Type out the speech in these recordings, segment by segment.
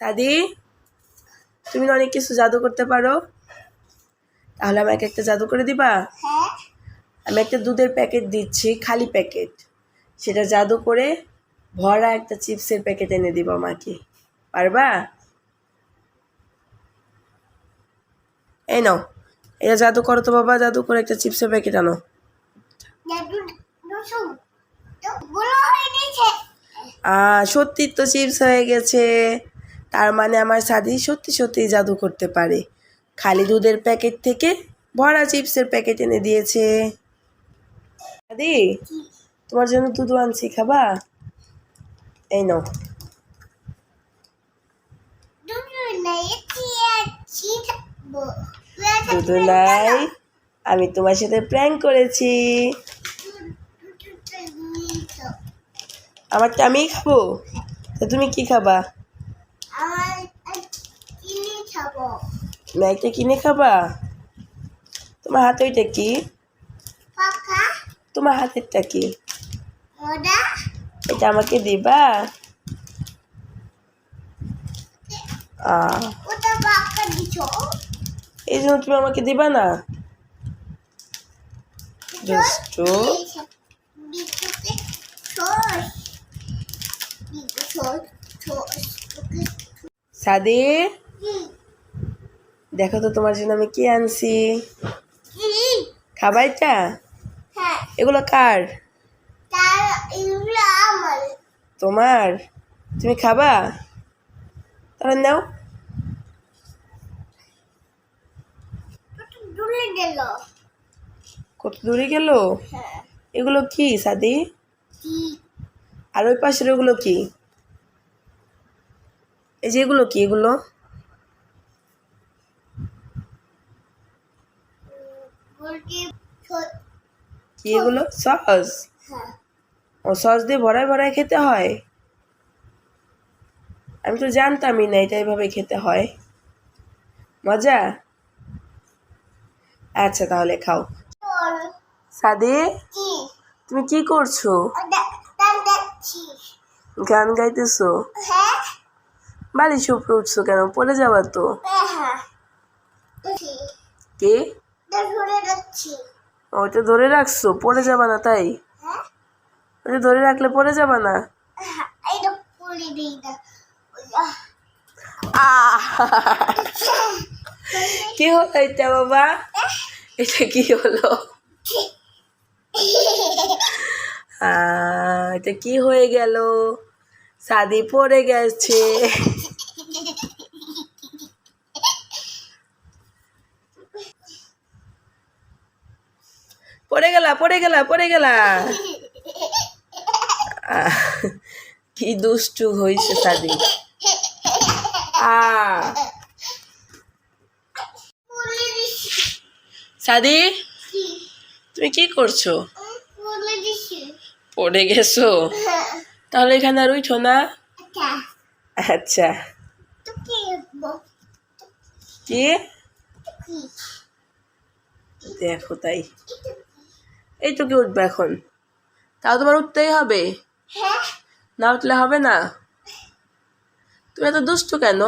দাদি তুমি না অনেক কিছু জাদু করতে পারো। তাহলে আমাকে একটা জাদু করে দিবা? হ্যাঁ। আমি একটা দুধের প্যাকেট দিচ্ছি খালি প্যাকেট। সেটা জাদু করে ভরা একটা চিপসের প্যাকেট এনে দিব আমাকে। পারবা? এই নাও এটা জাদু করো তো বাবা জাদু করে একটা চিপসের প্যাকেট আনো। সত্যি তো চিপস হয়ে গেছে। তার মানে আমার সাদি সত্যি সত্যি জাদু করতে পারে। খালি দুধের প্যাকেট থেকে ভরা চিপসের প্যাকেট এনে দিয়েছে। দাদি তোমার জন্য দুধ আনছি, খাবা? এই নাও। নাই, আমি তোমার সাথে প্র্যাঙ্ক করেছি। আমারটা আমিই খাব? তা তুমি কি খাবা আমার খাব কিনে খাবা তোমার হাতে ওইটা কি তোমার হাতেরটা কি এটা আমাকে দিবা এই জন্য তুমি আমাকে দিবা না দুষ্টু সাদি দেখো তো তোমার জন্য আমি কি আনছি? কি? খাবা এটা হ্যাঁ। এগুলো কার? তোমার? তুমি খাবা? তাহলে নাও। কত দূরে গেল? হ্যাঁ। এগুলো কি সাদি? আর ওই পাশের ওগুলো কি? এই যে এগুলো কি এগুলো? কি এগুলো? সস? ও সস দিয়ে ভরায় ভরায় খেতে হয়? আমি তো জানতামই না এটা এভাবে খেতে হয়। মজা? আচ্ছা তাহলে খাও। সাদি তুমি কি করছ? গান গাইতেছো? বালিশ উপরে উঠছো কেন? পড়ে যাবা তো। হ্যাঁ। কে? ওইটা ধরে রাখছো। পড়ে যাবা না তাই? হ্যাঁ? ওইটা ধরে রাখলে পড়ে যাবা না? হ্যাঁ পুরি! কি হলো এটা বাবা? এটা কি হলো? এটা কি হয়ে গেল? সাদি পড়ে গেছে পড়ে গেলা, পড়ে গেলা পড়ে গেলা। কি দুষ্টু হয়েছে সাদি আ সাদি, তুমি কি করছ? পড়ে গেছো? তাহলে এখানে আর উঠো না। আচ্ছা। কি? দেখো তাই। এই তো কি উঠবে এখন? তাও তোমার উঠতেই হবে? হ্যাঁ। না উঠলে হবে না? তুমি এত দুষ্টু কেন?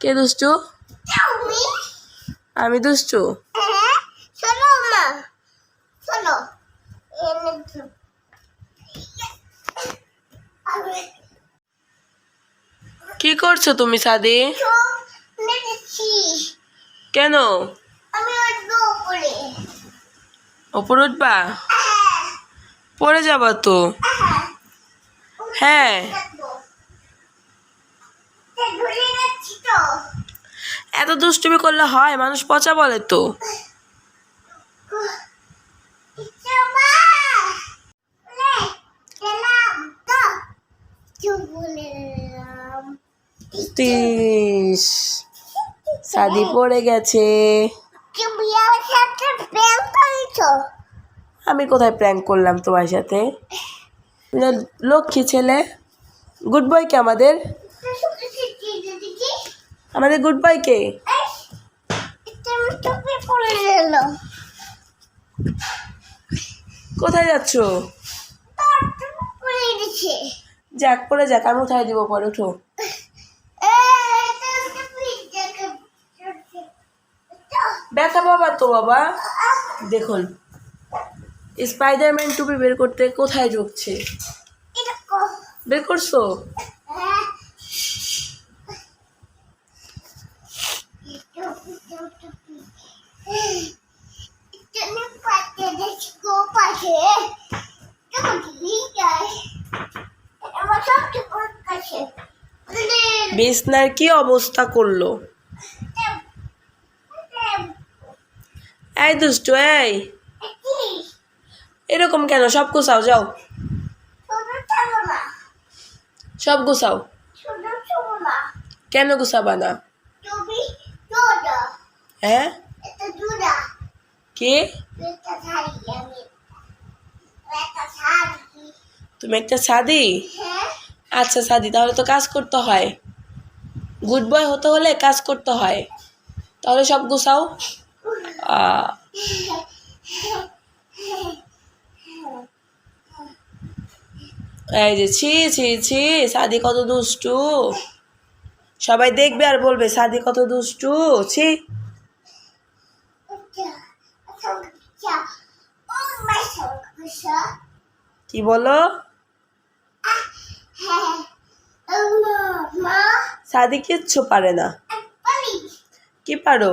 কে দুষ্টু? আমি দুষ্টু? হ্যাঁ কি করছ তুমি সাদি? কেন? আমি ওপর উঠবা? পড়ে যাবা তো। হ্যাঁ। এত দুষ্টুমি করলে হয়, মানুষ পচা বলে তো। সাদি পড়ে গেছে। তুমি আমার সাথে প্রেম করেছ? আমি কোথায় প্র্যাঙ্ক করলাম তোমার সাথে? লক্ষ্মী ছেলে। গুড বয় কে আমাদের? আমাদের গুড বয় কে? কোথায় যাচ্ছ? যাক পরে যাক আমি উঠাই দিব পরে উঠো। ব্যথা বাবা তো বাবা। দেখুন স্পাইডারম্যান টুপি বের করতে কোথায় ঢুকছে? বের করছ? বিছনার কি অবস্থা করল? এই দুষ্টু, এই। এরকম কেন? সব গুছাও, যাও। সব গুছাও। কেন গুছাবা না? হ্যাঁ? কে? তুমি একটা সাদি? আচ্ছা সাদি, তাহলে তো কাজ করতে হয়। গুড বয় হতে হলে কাজ করতে হয়। তাহলে সব গুছাও। এই যে ছি ছি ছি, সাদি কত দুষ্টু। সবাই দেখবে আর বলবে, সাদি কত দুষ্টু, ছি। কি বলো? সাদি কিচ্ছু পারে না। কি পারো?